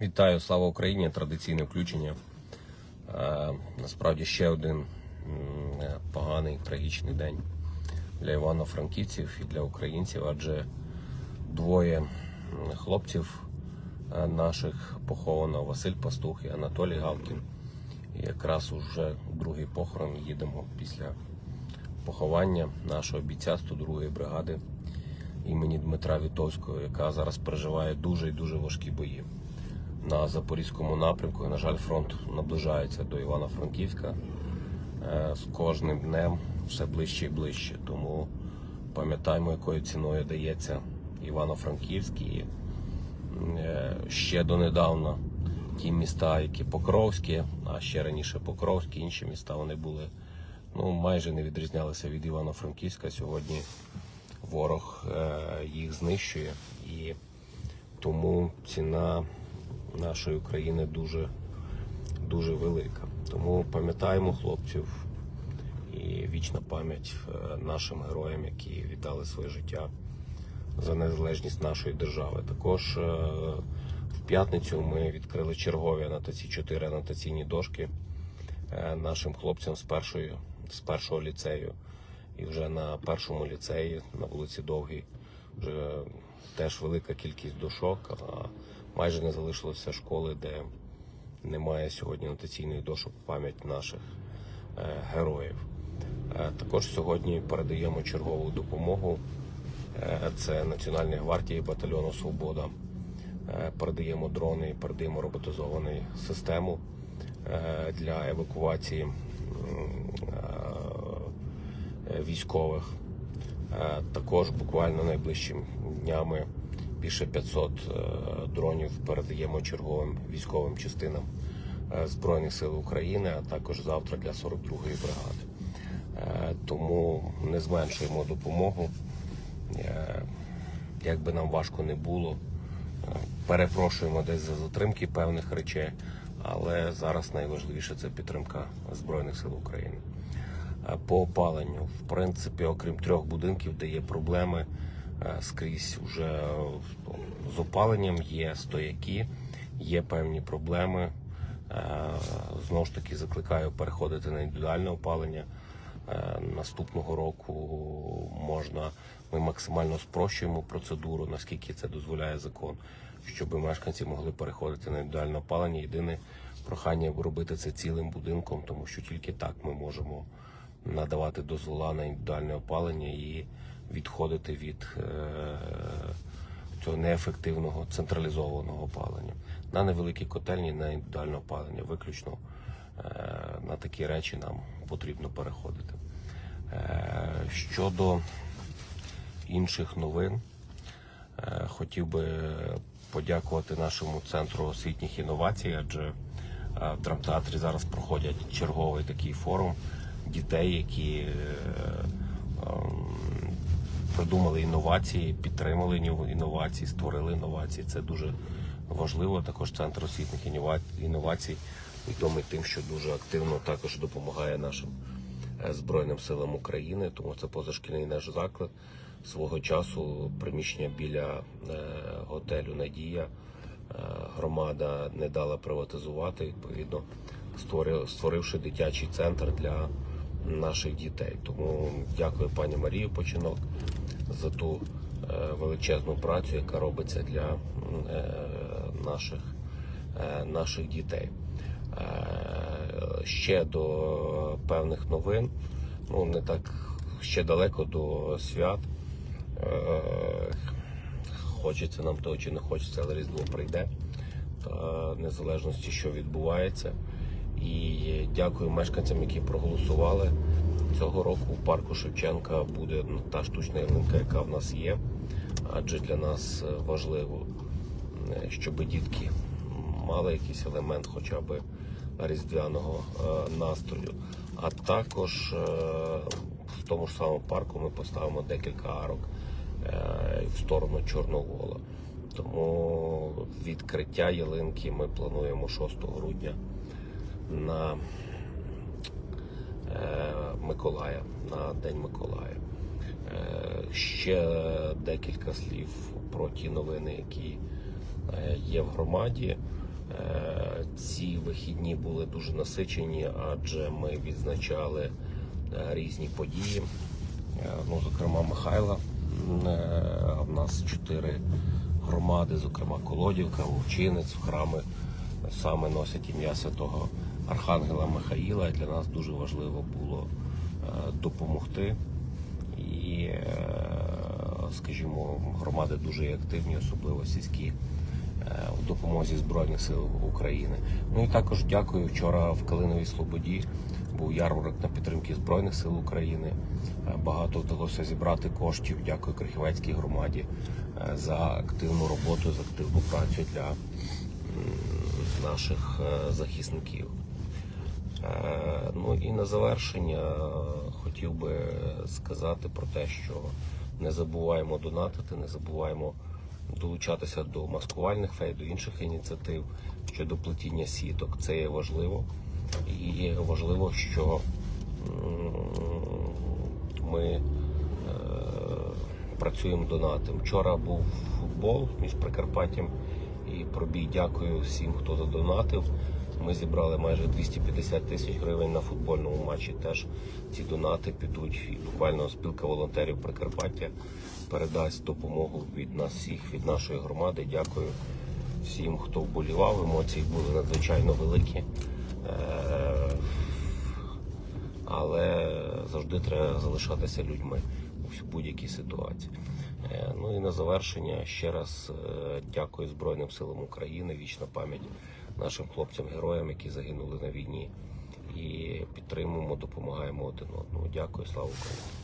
Вітаю, слава Україні! Традиційне включення. Е, Насправді ще один е, поганий трагічний день для Івано-Франківців і для українців, адже двоє хлопців е, наших поховано Василь Пастух і Анатолій Галкін. І якраз уже другий похорон їдемо після поховання нашого бійця 102-ї бригади імені Дмитра Вітовського, яка зараз переживає дуже і дуже важкі бої на запорізькому напрямку. На жаль, фронт наближається до Івано-Франківська Е, з кожним днем все ближче і ближче. Тому пам'ятаємо, якою ціною дається Івано-Франківськ і е, ще донедавна ті міста, які Покровські, а ще раніше Покровські, інші міста вони були ну майже не відрізнялися від Івано-Франківська. Сьогодні ворог е, їх знищує і тому ціна нашої України дуже, дуже велика. Тому пам'ятаємо хлопців і вічна пам'ять е, нашим героям, які віддали своє життя за незалежність нашої держави. Також е, в п'ятницю ми відкрили чергові анотації, чотири анотаційні дошки е, нашим хлопцям з першої з першого ліцею. І вже на першому ліцеї на вулиці Довгій вже теж велика кількість дошок, а майже не залишилося школи, де немає сьогодні анотаційних дошок пам'ять наших е, героїв. Е, також сьогодні передаємо чергову допомогу. Е, це Національної гвардії батальйону Свобода. Передаємо дрони, передаємо роботизовану систему для евакуації військових. Також буквально найближчими днями більше 500 е, дронів передаємо черговим військовим частинам е, Збройних сил України, а також завтра для 42-ї бригади. Е, Тому не зменшуємо допомогу. Як би нам важко не було, перепрошуємо десь за затримки певних речей, але зараз найважливіше це підтримка Збройних сил України. По опаленню, в принципі, окрім трьох будинків, де є проблеми, скрізь вже е, з опаленням є стояки, є певні проблеми. Е, Знову ж таки, закликаю переходити на індивідуальне опалення. Е, Наступного року можна, ми максимально спрощуємо процедуру, наскільки це дозволяє закон, щоб мешканці могли переходити на індивідуальне опалення. Єдине прохання робити це цілим будинком, тому що тільки так ми можемо надавати дозвола на індивідуальне опалення і відходити від е, цього неефективного централізованого опалення. На невеликій котельні на індивідуальне опалення виключно е, на такі речі нам потрібно переходити. Е, Щодо інших новин, хотів би подякувати нашому центру освітніх інновацій, адже в драмтеатрі зараз проходять черговий такий форум дітей, які придумали інновації, підтримали інновації, створили інновації. Це дуже важливо. Також центр освітніх інновацій відомий тим, що дуже активно також допомагає нашим е, Збройним силам України, тому це позашкільний наш заклад. Свого часу приміщення біля е, готелю Надія е, громада не дала приватизувати, відповідно, створивши дитячий центр для наших дітей. Тому дякую пані Марії Починок за ту е, величезну працю, яка робиться для е, наших, е, наших дітей. Ще до певних новин, ну не так ще далеко до свят. Хочеться нам того чи не хочеться, але Різдво прийде незалежності, що відбувається. І дякую мешканцям, які проголосували. Цього року у парку Шевченка буде ну, та штучна ялинка, яка в нас є. Адже для нас е, важливо, е, щоб дітки мали якийсь елемент хоча б різдвяного е, настрою. А також в тому ж самому парку ми поставимо декілька арок в сторону Чорновола. Тому відкриття ялинки ми плануємо 6 грудня на е, Миколая, на День Миколая. Е, Ще декілька слів про ті новини, які е, є в громаді. Ці вихідні були дуже насичені, адже ми відзначали різні події. Ну, зокрема, Михайла. В нас чотири громади, зокрема Колодівка, Вовчинець, храми саме носять ім'я святого Архангела Михаїла. Для нас дуже важливо було е, допомогти. І, е, скажімо, громади дуже активні, особливо сільські, е, в допомозі Збройних сил України. Ну і також дякую. Вчора в Калиновій Слободі був ярмарок на підтримки Збройних сил України. Е, Багато вдалося зібрати коштів. Дякую Крихівецькій громаді е, за активну роботу, за активну працю для наших е, захисників. Е, Ну і на завершення хотів би сказати про те, що не забуваємо донатити, не забуваємо долучатися до маскувальних фей, до інших ініціатив щодо плетіння сіток. Це є важливо. І важливо, що ми е, працюємо донатом. Вчора був футбол між Прикарпаттям і пробій. Дякую всім, хто задонатив. Ми зібрали майже 250 тисяч гривень на футбольному матчі. Теж ці донати підуть. І буквально спілка волонтерів Прикарпаття передасть допомогу від нас всіх, від нашої громади. Дякую всім, хто вболівав. Емоції були надзвичайно великі. Е, але завжди треба залишатися людьми у будь-якій ситуації. Е, Ну і на завершення ще раз е, дякую Збройним силам України. Вічна пам'ять нашим хлопцям-героям, які загинули на війні. І підтримуємо, допомагаємо один одному. Дякую, слава Україні!